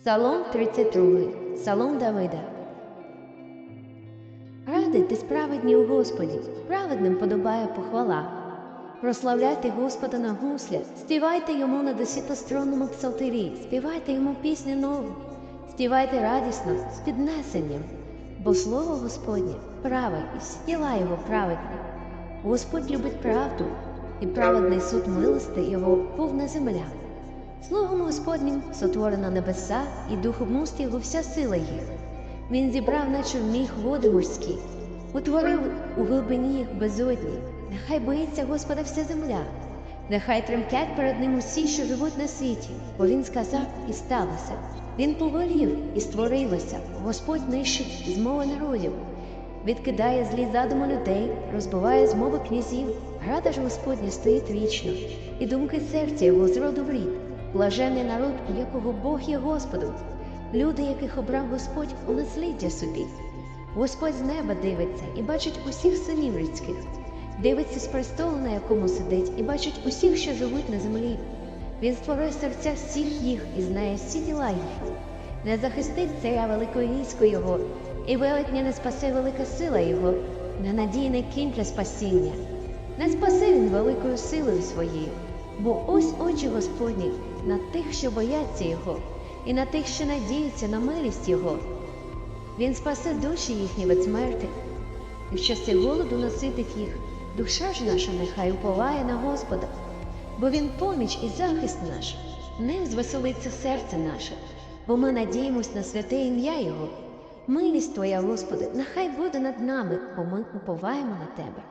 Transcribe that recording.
Псалом 32. Псалом Давида. Радуйтесь справедні у Господі, праведним подобає похвала. Прославляйте Господа на гуслях, співайте йому на десятостронному псалтирі, співайте йому пісню нову, співайте радісно з піднесенням, бо слово Господнє праве і всі діла його праведні. Господь любить правду, і праведний суд милости його повна земля. Словом Господнім сотворена небеса, і духом уст його вся сила їх. Він зібрав, наче в міг води морські, утворив у глибині їх безодні. Нехай боїться Господа вся земля, нехай тремтять перед ним усі, що живуть на світі, бо він сказав і сталося. Він повелів і створилося. Господь нищить змови народів, відкидає злі задуми людей, розбиває змови князів. Рада ж Господня стоїть вічно, і думки серця його з роду в рід. Блажений народ, якого Бог є Господом, люди, яких обрав Господь у насліддя собі. Господь з неба дивиться і бачить усіх синів людських, дивиться з престолу, на якому сидить, і бачить усіх, що живуть на землі. Він створив серця всіх їх і знає всі діла їхні. Не захистить царя великою військо його, і велетня не спасе велика сила його, ненадійний кінь для спасіння. Не спасе він великою силою своєю, бо ось очі Господні на тих, що бояться Його, і на тих, що надіються на милість Його. Він спасе душі їхні від смерти, і в часи голоду наситить їх. Душа ж наша нехай уповає на Господа, бо Він поміч і захист наш, ним звеселиться серце наше, бо ми надіємось на святе ім'я Його. Милість Твоя, Господи, нехай буде над нами, бо ми уповаємо на Тебе.